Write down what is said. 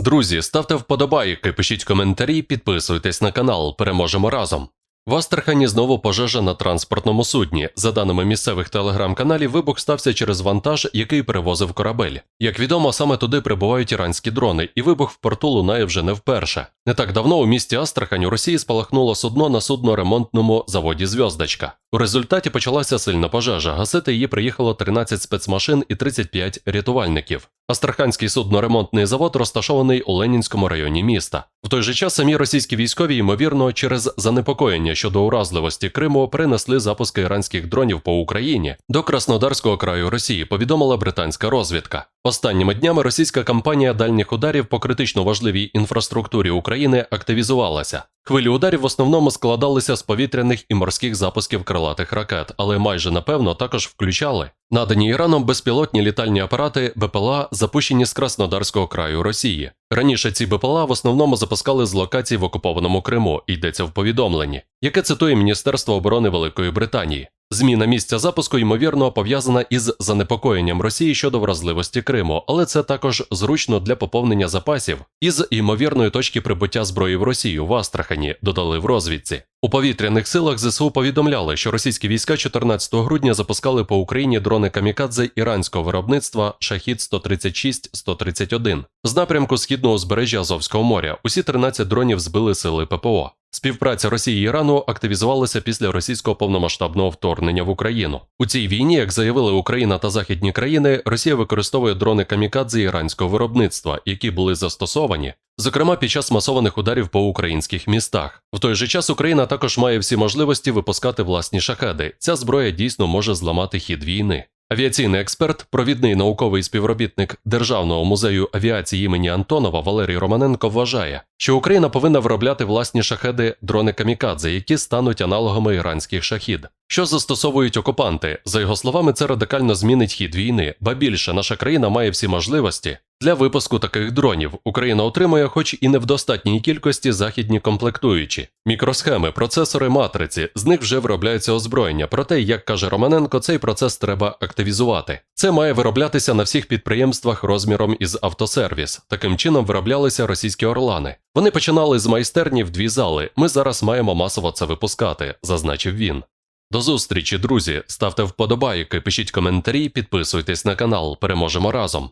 Друзі, ставте вподобайки, пишіть коментарі, підписуйтесь на канал. Переможемо разом. В Астрахані знову пожежа на транспортному судні. За даними місцевих телеграм-каналів, вибух стався через вантаж, який перевозив корабель. Як відомо, саме туди прибувають іранські дрони, і вибух в порту лунає вже не вперше. Не так давно у місті Астрахань у Росії спалахнуло судно на судно-ремонтному заводі Зв'яздочка. У результаті почалася сильна пожежа. Гасити її приїхало 13 спецмашин і 35 рятувальників. Астраханський судноремонтний завод розташований у Ленінському районі міста. В той же час самі російські військові, ймовірно, через занепокоєння щодо уразливості Криму перенесли запуски іранських дронів по Україні до Краснодарського краю Росії, повідомила британська розвідка. Останніми днями російська кампанія дальніх ударів по критично важливій інфраструктурі України активізувалася. Хвилі ударів в основному складалися з повітряних і морських запусків крилатих ракет, але майже напевно також включали надані Іраном безпілотні літальні апарати БПЛА, запущені з Краснодарського краю Росії. Раніше ці БПЛА в основному запускали з локацій в окупованому Криму, йдеться в повідомленні, яке цитує Міністерство оборони Великої Британії. Зміна місця запуску ймовірно пов'язана із занепокоєнням Росії щодо вразливості Криму, але це також зручно для поповнення запасів із ймовірної точки прибуття зброї в Росію в Астрахані, додали в розвідці. У повітряних силах ЗСУ повідомляли, що російські війська 14 грудня запускали по Україні дрони камікадзе іранського виробництва Шахід 136-131 з напрямку східного узбережжя Азовського моря. Усі 13 дронів збили сили ППО. Співпраця Росії і Ірану активізувалася після російського повномасштабного вторгнення в Україну. У цій війні, як заявили Україна та західні країни, Росія використовує дрони камікадзе іранського виробництва, які були застосовані, зокрема під час масованих ударів по українських містах. В той же час Україна також має всі можливості випускати власні шахеди. Ця зброя дійсно може зламати хід війни. Авіаційний експерт, провідний науковий співробітник Державного музею авіації імені Антонова Валерій Романенко вважає, що Україна повинна виробляти власні шахеди дрони камікадзе, які стануть аналогами іранських шахід. Що застосовують окупанти? За його словами, це радикально змінить хід війни, ба більше наша країна має всі можливості для випуску таких дронів. Україна отримує, хоч і не в достатній кількості західні комплектуючі, мікросхеми, процесори матриці. З них вже виробляється озброєння. Проте, як каже Романенко, цей процес треба активізувати. Це має вироблятися на всіх підприємствах розміром із автосервіс. Таким чином вироблялися російські орлани. Вони починали з майстерні в дві зали. Ми зараз маємо масово це випускати, зазначив він. До зустрічі, друзі. Ставте вподобайки, пишіть коментарі, підписуйтесь на канал. Переможемо разом.